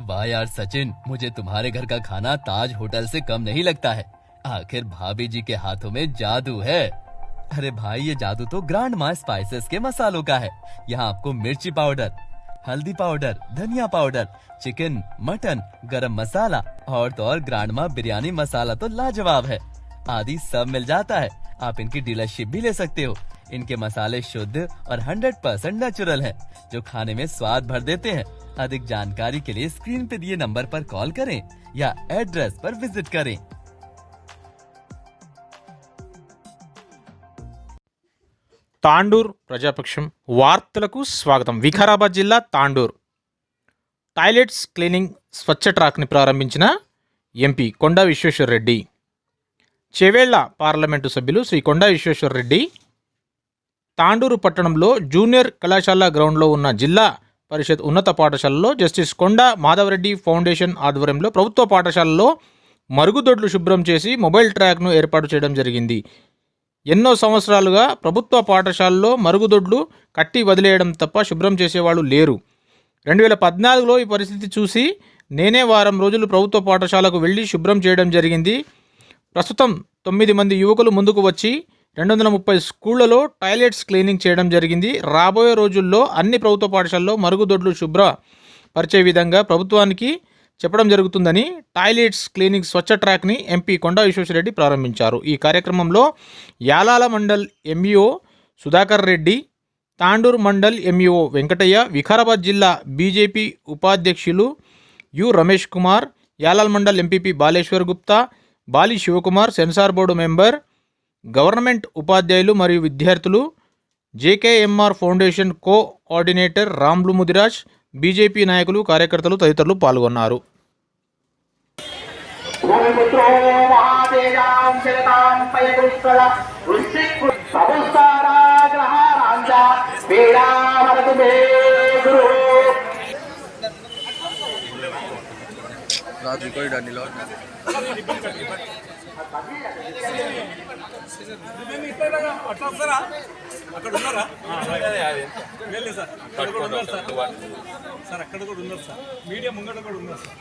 वाह यार सचिन, मुझे तुम्हारे घर का खाना ताज होटल से कम नहीं लगता है। आखिर भाभी जी के हाथों में जादू है। अरे भाई, ये जादू तो ग्रांड मा स्पाइसेस के मसालों का है। यहाँ आपको मिर्ची पाउडर, हल्दी पाउडर, धनिया पाउडर, चिकन, मटन, गरम मसाला और तो और ग्रांड मा बिरयानी मसाला तो लाजवाब है। आदि सब मिल जाता है। आप इनकी डीलरशिप भी ले सकते हो। इनके मसाले शुद्ध और 100% परसेंट नेचुरल है जो खाने में स्वाद भर देते हैं अधिक जानकारी के लिए स्क्रीन पे दिए नंबर पर कॉल करें या एड्रेस पर विजिट करें తాండూర్ ప్రజాపక్షం వార్తలకు స్వాగతం వికారాబాద్ జిల్లా తాండూర్ టాయిలెట్స్ క్లీనింగ్ స్వచ్ఛ ట్రాక్ని ప్రారంభించిన ఎంపీ కొండా విశ్వేశ్వర్ రెడ్డి చెవేళ్ల పార్లమెంటు సభ్యులు శ్రీ కొండా విశ్వేశ్వర్ రెడ్డి తాండూరు పట్టణంలో జూనియర్ కళాశాల గ్రౌండ్లో ఉన్న జిల్లా పరిషత్ ఉన్నత పాఠశాలలో జస్టిస్ కొండ మాధవరెడ్డి ఫౌండేషన్ ఆధ్వర్యంలో ప్రభుత్వ పాఠశాలలో మరుగుదొడ్లు శుభ్రం చేసి మొబైల్ ట్రాక్ను ఏర్పాటు చేయడం జరిగింది. ఎన్నో సంవత్సరాలుగా ప్రభుత్వ పాఠశాలలో మరుగుదొడ్లు కట్టి వదిలేయడం తప్ప శుభ్రం చేసేవాళ్ళు లేరు. రెండు వేల పద్నాలుగులో ఈ పరిస్థితి చూసి నేనే వారం రోజులు ప్రభుత్వ పాఠశాలకు వెళ్ళి శుభ్రం చేయడం జరిగింది. ప్రస్తుతం తొమ్మిది మంది యువకులు ముందుకు వచ్చి రెండు వందల ముప్పై స్కూళ్ళలో టాయిలెట్స్ క్లీనింగ్ చేయడం జరిగింది. రాబోయే రోజుల్లో అన్ని ప్రభుత్వ పాఠశాలలో మరుగుదొడ్లు శుభ్ర పరిచే విధంగా ప్రభుత్వానికి చెప్పడం జరుగుతుందని టాయిలెట్స్ క్లీనింగ్ స్వచ్ఛ ట్రాక్ని ఎంపీ కొండా విశ్వేశ్వరరెడ్డి ప్రారంభించారు. ఈ కార్యక్రమంలో యాలాల మండల్ ఎంఈఓ సుధాకర్ రెడ్డి తాండూర్ మండల్ ఎంఈఓ వెంకటయ్య వికారాబాద్ జిల్లా బీజేపీ ఉపాధ్యక్షులు U Ramesh Kumar Yalal mandal MPP Baleshwar Gupta Bali Shivakumar censor board member government ఉపాధ్యాయులు మరియు విద్యార్థులు JKMR foundation coordinator Ramulu Mudiraj BJP నాయకులు కార్యకర్తలు తదితరులు పాల్గొన్నారు. భూమిపుత్రో మహాతేజాం అక్కడ ఉన్నారా వెళ్ళి సార్ అక్కడ కూడా ఉన్నారు సార్ సార్ అక్కడ కూడా ఉన్నారు సార్ మీడియా ముంగట కూడా ఉన్నారు సార్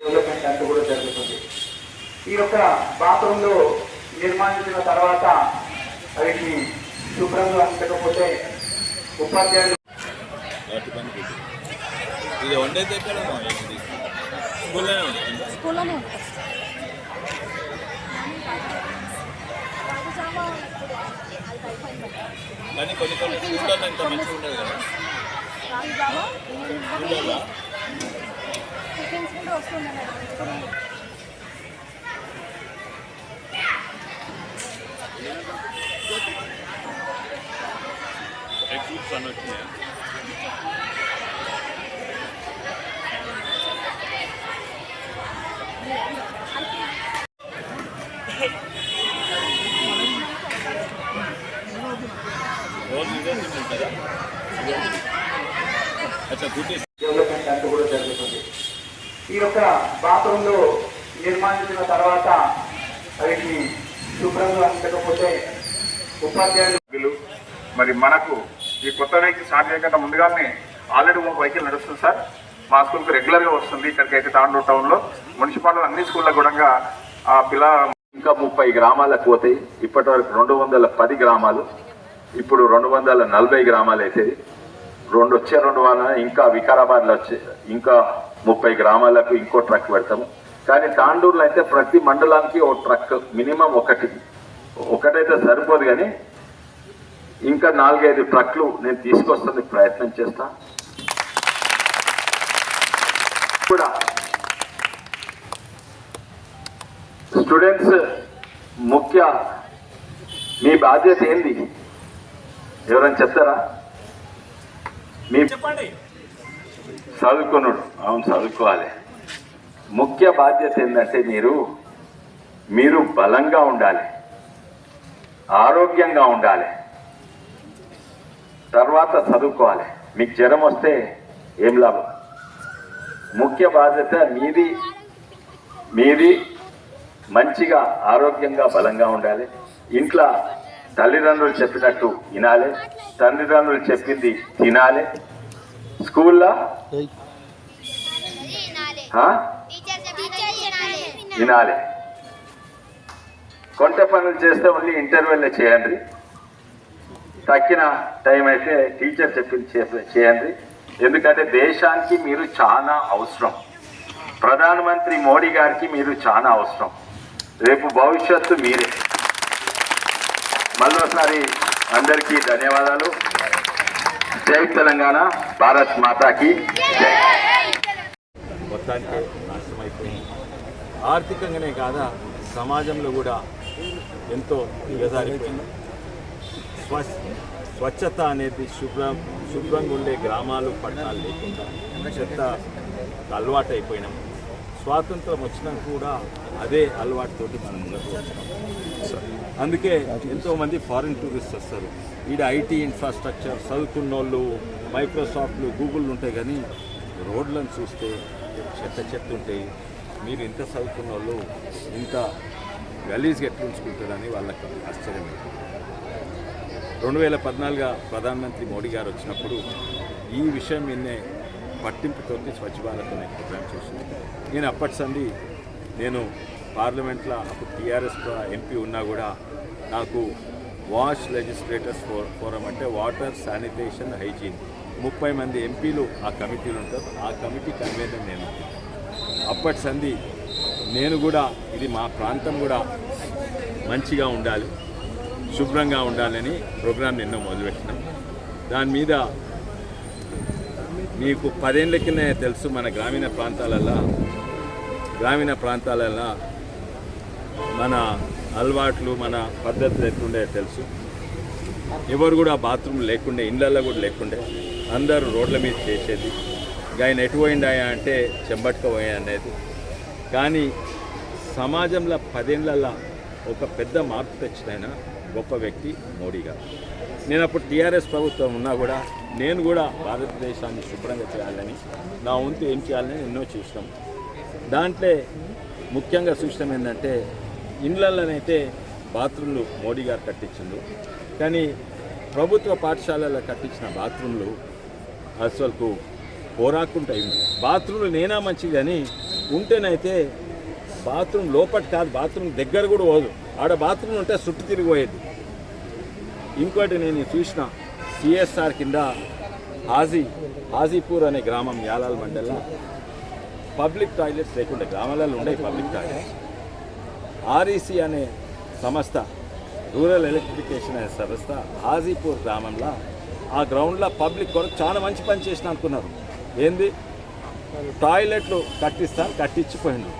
డెవలప్మెంట్ అంటూ కూడా జరుగుతుంది ఈ యొక్క బాత్రూంలో నిర్మాణించిన తర్వాత వీటిని శుభ్రంగా ఉంచకపోతే ఉపాధ్యాయులు ఇది వండేది ఎక్కడ స్కూల్లోనే ఉంటుంది స్కూల్లోనే ఉంటుంది కానీ కొన్ని కొన్ని స్కూళ్ళల్లో ఇంత మంచిగా ఉండదు కదా. రాగి జావా స్కూళ్ళల్లో టిఫిన్స్ కూడా వస్తుండే మేడం ఇప్పుడు ఎగ్ ఫ్రూట్స్ అని వచ్చినాయి రోజు ఇదే తింటుంది కదా అచ్చా గుడ్ డెవలప్మెంట్ అంటూ కూడా జరుగుతుంది ఈ యొక్క బాత్రూంలో నిర్మాణించిన తర్వాత వీటిని శుభ్రంగా ఉంచకపోతే ఉపాధ్యాయులు మరి మనకు ఈ కొత్త వెహికల్ స్టార్ట్ చేయకుండా ముందుగానే ఆల్రెడీ ఒక వెహికల్ నడుస్తుంది సార్. మా స్కూల్కి రెగ్యులర్గా వస్తుంది. ఇక్కడికి అయితే తాండూరు టౌన్లో మున్సిపాలిటీ అన్ని స్కూళ్ళలో కూడా ఆ పిల్ల ఇంకా ముప్పై గ్రామాలకు పోతాయి. ఇప్పటి వరకు రెండు వందల పది గ్రామాలు. ఇప్పుడు రెండు వందల నలభై గ్రామాలు అవుతాయి రెండు వచ్చే రెండు వారాల ఇంకా వికారాబాద్లో వచ్చే ఇంకా ముప్పై గ్రామాలకు ఇంకో ట్రక్ పెడతాము కానీ తాండూరులో అయితే ప్రతి మండలానికి ఓ ట్రక్ మినిమం ఒకటి. ఒకటైతే సరిపోదు కానీ ఇంకా నాలుగైదు ట్రక్లు నేను తీసుకొస్తానికి ప్రయత్నం చేస్తా. కూడా స్టూడెంట్స్ ముఖ్య మీ బాధ్యత ఏంది? ఎవరైనా చెప్తారా? మీ చెప్పండి. చదువుకున్నాడు అవును చదువుకోవాలి. ముఖ్య బాధ్యత ఏంటంటే మీరు మీరు బలంగా ఉండాలి. ఆరోగ్యంగా ఉండాలి. తర్వాత చదువుకోవాలి. మీకు జ్వరం వస్తే ఏం లాభం? ముఖ్య బాధ్యత మీది. మీది మంచిగా ఆరోగ్యంగా బలంగా ఉండాలి. ఇంట్లో తల్లిదండ్రులు చెప్పినట్టు వినాలి. తల్లిదండ్రులు చెప్పింది తినాలి. స్కూల్లో? వినాలి. కొంట పనులు చేస్తే మళ్ళీ ఇంటర్వెల్ చేయండి. తక్కిన టైం అయితే టీచర్ చెప్పింది చేయండి. ఎందుకంటే దేశానికి మీరు చాలా అవసరం. ప్రధానమంత్రి మోడీ గారికి మీరు చాలా అవసరం. రేపు భవిష్యత్తు మీరే. మళ్ళోసారి అందరికీ ధన్యవాదాలు. జై తెలంగాణ భారత్ మాతాకి జై. మొత్తానికి నాశనం అయిపోయింది ఆర్థికంగానే కాదా సమాజంలో కూడా ఎంతో దిగజారిపోయింది. స్వచ్ఛత అనేది శుభ్రం శుభ్రంగా ఉండే గ్రామాలు పట్టణాలు లేకుండా చెత్త అలవాటు అయిపోయినాం స్వాతంత్రం వచ్చినా కూడా అదే అలవాటుతోటి మనం ముందుకు వచ్చినాం అందుకే ఎంతోమంది ఫారిన్ టూరిస్ట్ వస్తారు. ఈడ ఐటీ ఇన్ఫ్రాస్ట్రక్చర్ చదువుకున్న వాళ్ళు మైక్రోసాఫ్ట్లు గూగుల్ ఉంటాయి కానీ రోడ్లను చూస్తే చెత్త చెత్త ఉంటాయి మీరు ఇంత చదువుకున్న వాళ్ళు ఇంత గలీజ్గా ఎట్లా ఉంచుకుంటారని వాళ్ళకి ఆశ్చర్యం రెండు వేల పద్నాలుగు ప్రధానమంత్రి మోడీ గారు వచ్చినప్పుడు ఈ విషయం నిన్నే పట్టింపుతోటి స్వచ్ఛ భారత్ అనే ప్రోగ్రామ్ చేసింది. నేను అప్పటి సంది నేను పార్లమెంట్లో అప్పుడు టీఆర్ఎస్ ఎంపీ ఉన్నా కూడా నాకు వాష్ లెజిస్లేటర్స్ ఫోరం అంటే వాటర్ శానిటేషన్ హైజీన్. ముప్పై మంది ఎంపీలు ఆ కమిటీలు ఉంటారు. ఆ కమిటీ కన్వీనర్ నేను. అప్పటి సంధి నేను కూడా ఇది మా ప్రాంతం కూడా మంచిగా ఉండాలి శుభ్రంగా ఉండాలని ప్రోగ్రాం నిన్న మొదలుపెట్టినాం. దాని మీద మీకు పదేళ్ళ కింద తెలుసు మన గ్రామీణ ప్రాంతాలల్లో గ్రామీణ ప్రాంతాలల్లో మన అలవాట్లు మన పద్ధతులు ఎట్లుండే తెలుసు. ఎవరు కూడా బాత్రూమ్ లేకుండే ఇళ్ళల్లో కూడా లేకుండే అందరూ రోడ్ల మీద చేసేది. ఆయన ఎటు పోయిండాయా అంటే చెంబట్టుకు పోయా అనేది. కానీ సమాజంలో పదేళ్ళల్లో ఒక పెద్ద మార్పు తెచ్చినైన గొప్ప వ్యక్తి మోడీ గారు. నేను అప్పుడు టీఆర్ఎస్ ప్రభుత్వం ఉన్నా కూడా నేను కూడా భారతదేశాన్ని శుభ్రంగా చేయాలని నా వంతు ఏం చేయాలని ఎన్నో చూసినాం. దాంట్లో ముఖ్యంగా చూసినాం ఏంటంటే ఇండ్లలోనైతే బాత్రూమ్లు మోడీ గారు కట్టించిండు కానీ ప్రభుత్వ పాఠశాలలో కట్టించిన బాత్రూమ్లు అసలుకు పోరాకుంటాయి బాత్రూంలు నేనా మంచిది కానీ ఉంటేనైతే బాత్రూమ్ లోపటి కాదు బాత్రూమ్ దగ్గర కూడా పోదు. ఆడ బాత్రూమ్ ఉంటే చుట్టూ తిరిగిపోయేది ఇంకోటి నేను చూసిన సిఎస్ఆర్ కింద హాజీ హాజీపూర్ అనే గ్రామం యాలాల్ మండల్లో పబ్లిక్ టాయిలెట్స్ లేకుండా గ్రామాలలో ఉండే పబ్లిక్ టాయిలెట్స్. ఆర్ఈసీ అనే సంస్థ రూరల్ ఎలక్ట్రిఫికేషన్ అనే సంస్థ హాజీపూర్ గ్రామంలో ఆ గ్రౌండ్లో పబ్లిక్ కొరకు చాలా మంచి పని చేసిన అనుకున్నారు. ఏంది? టాయిలెట్లు కట్టిస్తాను కట్టించిపోయిండు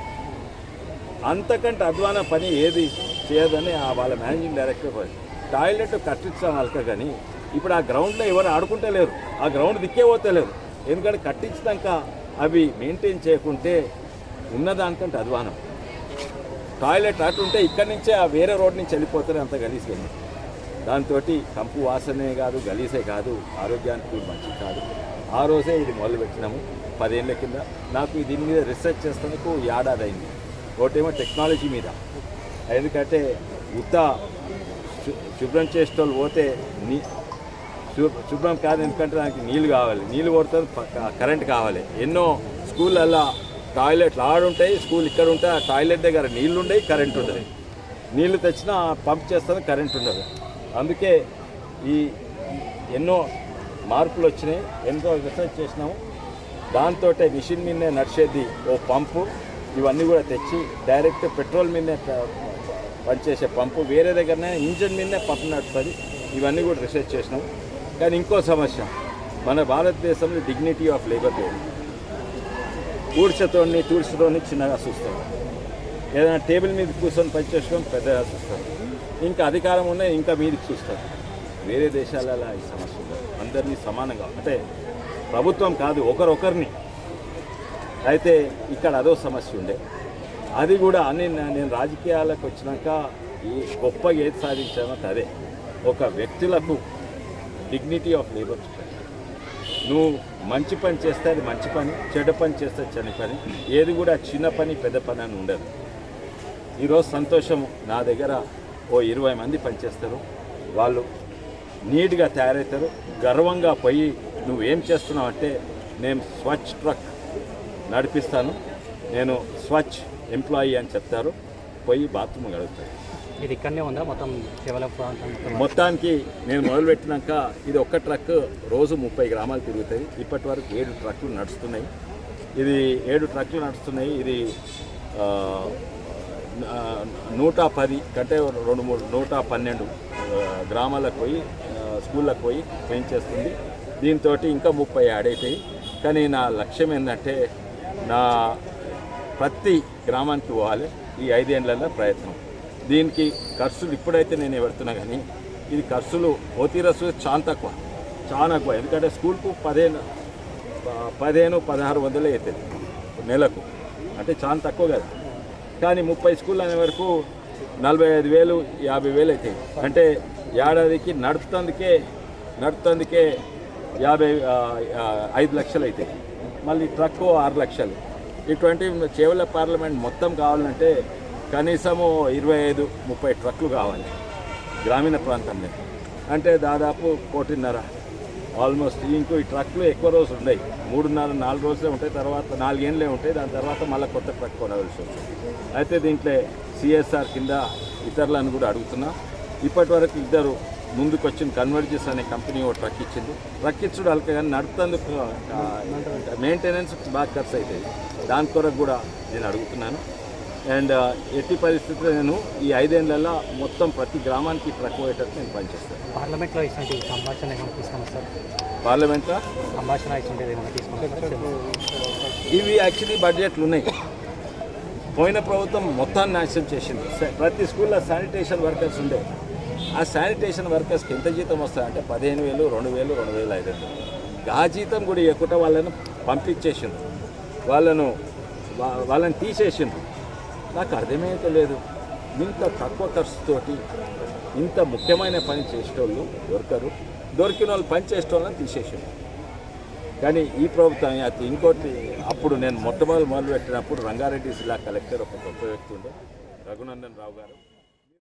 అంతకంటే అధ్వాన పని ఏది చేయదని ఆ వాళ్ళ మేనేజింగ్ డైరెక్టర్ పోయి టాయిలెట్ కట్టించాను అలక కానీ ఇప్పుడు ఆ గ్రౌండ్లో ఎవరు ఆడుకుంటలేరు ఆ గ్రౌండ్ దిక్కే పోతలేరు ఎందుకంటే కట్టించినాక అవి మెయింటైన్ చేయకుంటే ఉన్నదానికంటే అధ్వానం. టాయిలెట్ అటుంటే ఇక్కడి నుంచే ఆ వేరే రోడ్ నుంచి వెళ్ళిపోతేనే అంత గలీజ్గా దాంతో కంపు వాసనే కాదు గలీసే కాదు ఆరోగ్యానికి మంచిది కాదు. ఆ రోజే ఇది మొదలు పెట్టినాము పదేళ్ళ కింద నాకు దీని మీద రీసెర్చ్ చేస్తానికి ఏడాది అయింది. ఒకటేమో టెక్నాలజీ మీద. ఎందుకంటే ఉత్త శుభ్రం చేసేటోళ్ళు పోతే నీ శుభ్రం కాదు ఎందుకంటే దానికి నీళ్ళు కావాలి. నీళ్ళు కొడతారు కరెంట్ కావాలి. ఎన్నో స్కూళ్ళల్లో టాయిలెట్లు ఆడుంటాయి స్కూల్ ఇక్కడ ఉంటాయి ఆ టాయిలెట్ దగ్గర నీళ్ళు ఉండవు కరెంట్ ఉండదు. నీళ్ళు తెచ్చినా పంప్ చేస్తాను కరెంట్ ఉండదు. అందుకే ఈ ఎన్నో మార్పులు వచ్చినాయి ఎంతో రీసెర్చ్ చేసినాము. దాంతో మిషన్ మీదనే నడిచేది ఓ పంపు. ఇవన్నీ కూడా తెచ్చి డైరెక్ట్ పెట్రోల్ మీదనే పనిచేసే పంపు. వేరే దగ్గరనే ఇంజన్ మీదనే పంపు నడుస్తుంది ఇవన్నీ కూడా రీసెర్చ్ చేసినాం కానీ ఇంకో సమస్య మన భారతదేశంలో డిగ్నిటీ ఆఫ్ లేబర్ లేదు ఊడ్చతోని తూడ్చతోని చిన్నగా చూస్తారు ఏదైనా టేబుల్ మీద కూర్చొని పనిచేసుకోవడం పెద్దగా చూస్తారు ఇంకా అధికారం ఉన్న ఇంకా మీదకి చూస్తారు వేరే దేశాలలో ఈ సమస్య అందరినీ సమానంగా అంటే ప్రభుత్వం కాదు ఒకరొకరిని. అయితే ఇక్కడ అదో సమస్య ఉండే. అది కూడా అన్ని నేను రాజకీయాలకు వచ్చినాక ఈ గొప్పగా ఏది సాధించానో అదే ఒక వ్యక్తులకు డిగ్నిటీ ఆఫ్ లేబర్ నువ్వు మంచి పని చేస్తే అది మంచి పని చెడ్డ పని చేస్తే చెడ్డ పని. ఏది కూడా చిన్న పని పెద్ద పని అని ఉండదు. ఈరోజు సంతోషం నా దగ్గర ఓ ఇరవై మంది పనిచేస్తారు. వాళ్ళు నీట్గా తయారవుతారు. గర్వంగా పోయి నువ్వేం చేస్తున్నావు అంటే నేను స్వచ్ఛ ట్రక్ నడిపిస్తాను. నేను స్వచ్ఛ ఎంప్లాయీ అని చెప్తారు. పోయి బాత్రూమ్ గడుగుతారు ఇది ఇక్కడనే ఉందా? మొత్తం కేవలం ప్రాంతం మొత్తానికి నేను మొదలుపెట్టినాక ఇది ఒక్క ట్రక్ రోజు ముప్పై గ్రామాలు తిరుగుతుంది ఇప్పటి వరకు ఏడు ట్రక్కులు నడుస్తున్నాయి. ఇది ఏడు ట్రక్కులు నడుస్తున్నాయి. ఇది నూట పది కంటే రెండు మూడు నూట పన్నెండు గ్రామాలకు పోయి స్కూళ్ళకు పోయి క్లీన్ చేస్తుంది. దీంతో ఇంకా ముప్పై యాడ్ అవుతాయి కానీ నా లక్ష్యం ఏంటంటే నా ప్రతి గ్రామానికి పోవాలి. ఈ ఐదేళ్ళలో ప్రయత్నం. దీనికి ఖర్చులు ఇప్పుడైతే నేను పెడుతున్నా కానీ ఇది ఖర్చులు పోతీరసు చాలా తక్కువ చాలా ఎక్కువ ఎందుకంటే స్కూల్కు పదిహేను పదిహేను పదహారు వందలే అవుతుంది నెలకు. అంటే చాలా తక్కువ కదా. కానీ ముప్పై స్కూళ్ళు అనే వరకు నలభై ఐదు వేలు యాభై వేలు అవుతాయి అంటే ఏడాదికి నడుపుతందుకే నడుపుతందుకే యాభై ఐదు లక్షలు అవుతాయి మళ్ళీ ట్రక్ ఆరు లక్షలు. ఇటువంటి చేవల పార్లమెంట్ మొత్తం కావాలంటే కనీసము ఇరవై ఐదు ముప్పై ట్రక్లు కావాలి. గ్రామీణ ప్రాంతంలో. అంటే దాదాపు కోటిన్నర. ఆల్మోస్ట్ ఇంకో ఈ ట్రక్లు ఎక్కువ రోజులు ఉన్నాయి. మూడున్నర నాలుగు రోజులే ఉంటాయి. తర్వాత నాలుగేళ్ళే ఉంటాయి. దాని తర్వాత మళ్ళీ కొత్త ట్రక్ కొనవలసి వస్తుంది. అయితే దీంట్లో సిఎస్ఆర్ కింద ఇతరులను కూడా అడుగుతున్నా. ఇప్పటి వరకు ఇద్దరు ముందుకు వచ్చిన కన్వర్జెస్ అనే కంపెనీ ఒక ట్రక్ ఇచ్చింది. ట్రక్ ఇచ్చుడు అలక కానీ నడుపుతందుకు మెయింటెనెన్స్ బాగా ఖర్చు అవుతుంది దాని కొరకు కూడా నేను అడుగుతున్నాను. అండ్ ఎట్టి పరిస్థితుల్లో నేను ఈ ఐదేళ్ళలో మొత్తం ప్రతి గ్రామానికి ట్రక్ పోయేటట్టు నేను పనిచేస్తాను. పార్లమెంట్లో ఇటువంటి సంభాషణ ఏమైనా తీసుకున్నాం సార్? పార్లమెంట్లో? సంభాషణ ఇటువంటి ఏమైనా తీసుకున్నాం ఇవి యాక్చువల్లీ బడ్జెట్లు ఉన్నాయి. పోయిన ప్రభుత్వం మొత్తాన్ని నాశనం చేసింది. ప్రతి స్కూల్లో శానిటేషన్ వర్కర్స్ ఉండే. ఆ శానిటేషన్ వర్కర్స్కి ఎంత జీతం వస్తాయంటే పదిహేను వేలు రెండు వేలు రెండు వేలు ఐదు వందలు. ఆ జీతం కూడా ఇవ్వకుండా వాళ్ళను పంపించేసిండ్రు. వాళ్ళను వాళ్ళని తీసేసిండ్రు. నాకు అర్థమైతే లేదు. ఇంత తక్కువ ఖర్చుతోటి ఇంత ముఖ్యమైన పని చేసేటోళ్ళు దొరకరు. దొరికిన వాళ్ళు పని చేసేటోళ్ళని తీసేసిండ్రు కానీ ఈ ప్రభుత్వం అది ఇంకోటి అప్పుడు నేను మొట్టమొదటి మొదలు పెట్టినప్పుడు రంగారెడ్డి జిల్లా కలెక్టర్ ఒక గొప్ప వ్యక్తి ఉండే. రఘునందన్ రావు గారు.